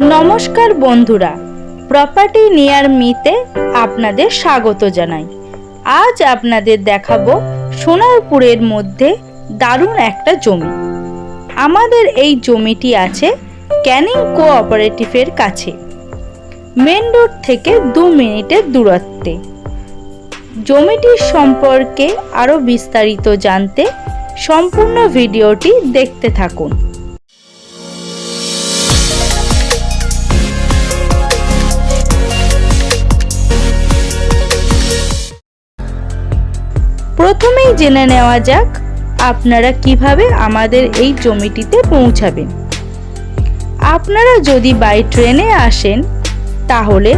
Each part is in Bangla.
নমস্কার বন্ধুরা প্রপার্টি নিয়ার মিতে আপনাদের স্বাগত জানাই। আজ আপনাদের দেখাবো সোনারপুরের মধ্যে দারুণ একটা জমি। আমাদের এই জমিটি আছে ক্যানিং কোঅপারেটিভের কাছে। মেন রোড থেকে দু মিনিটের দূরত্বে। জমিটির সম্পর্কে আরও বিস্তারিত জানতে সম্পূর্ণ ভিডিওটি দেখতে থাকুন। প্রথমেই জেনে নেওয়া যাক আপনারা কীভাবে আমাদের এই জমিটিতে পৌঁছাবেন। আপনারা যদি বাই ট্রেনে আসেন, তাহলে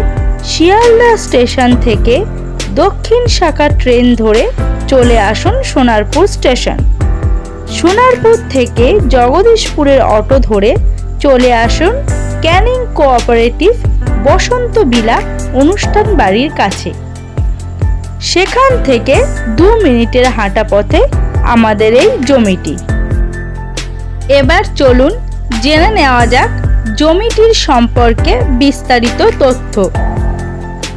শিয়ালদা স্টেশন থেকে দক্ষিণ শাখা ট্রেন ধরে চলে আসুন সোনারপুর স্টেশন। সোনারপুর থেকে জগদীশপুরের অটো ধরে চলে আসুন ক্যানিং কোঅপারেটিভ বসন্ত বিলা অনুষ্ঠান বাড়ির কাছে। সেখান থেকে দু মিনিটের হাঁটা পথে আমাদের এই জমিটি। এবার চলুন জেনে নেওয়া যাক জমিটির সম্পর্কে বিস্তারিত তথ্য।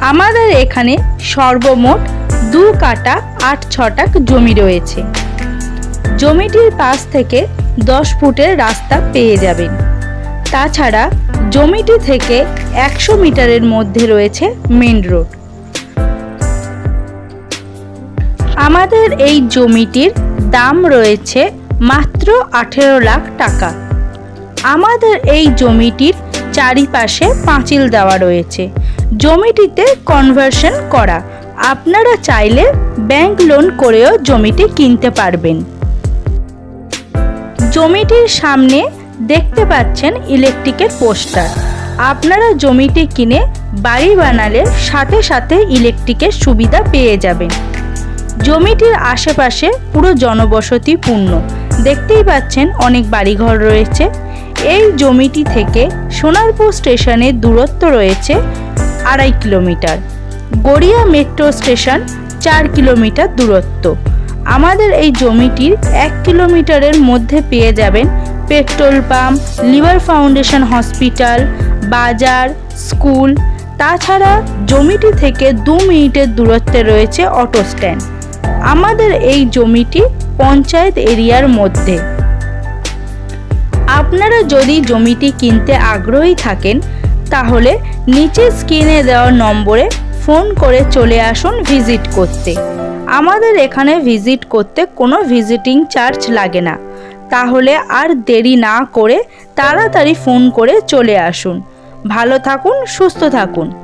আমাদের এখানে সর্বমোট দু কাটা আট ছটাক জমি রয়েছে। জমিটির পাশ থেকে দশ ফুটের রাস্তা পেয়ে যাবেন। তাছাড়া জমিটি থেকে একশো মিটারের মধ্যে রয়েছে মেন রোড। আমাদের এই জমিটির দাম রয়েছে মাত্র আঠেরো লাখ টাকা। আমাদের এই জমিটির চারিপাশে পাঁচিল দেওয়া রয়েছে। জমিটিতে কনভার্সন করা। আপনারা চাইলে ব্যাংক লোন করেও জমিটি কিনতে পারবেন। জমিটির সামনে দেখতে পাচ্ছেন ইলেকট্রিকের পোস্টার আপনারা জমিটি কিনে বাড়ি বানালে সাথে সাথে ইলেকট্রিকের সুবিধা পেয়ে যাবেন। জমিটির আশেপাশে পুরো জনবসতিপূর্ণ দেখতেই পাচ্ছেন অনেক বাড়িঘর রয়েছে। এই জমিটি থেকে সোনারপুর স্টেশনের দূরত্ব রয়েছে আড়াই কিলোমিটার। গড়িয়া মেট্রো স্টেশন চার কিলোমিটার দূরত্ব। আমাদের এই জমিটির এক কিলোমিটারের মধ্যে পেয়ে যাবেন petrol pump, liver foundation hospital, বাজার, স্কুল। তাছাড়া জমিটি থেকে দু মিনিটের দূরত্বে রয়েছে অটো স্ট্যান্ড। আমাদের এই জমিটি পঞ্চায়েত এরিয়ার মধ্যে। আপনারা যদি জমিটি কিনতে আগ্রহী থাকেন, তাহলে নিচে স্ক্রিনে দেওয়া নম্বরে ফোন করে চলে আসুন ভিজিট করতে। আমাদের এখানে ভিজিট করতে কোনো ভিজিটিং চার্জ লাগে না। তাহলে আর দেরি না করে তাড়াতাড়ি ফোন করে চলে আসুন। ভালো থাকুন, সুস্থ থাকুন।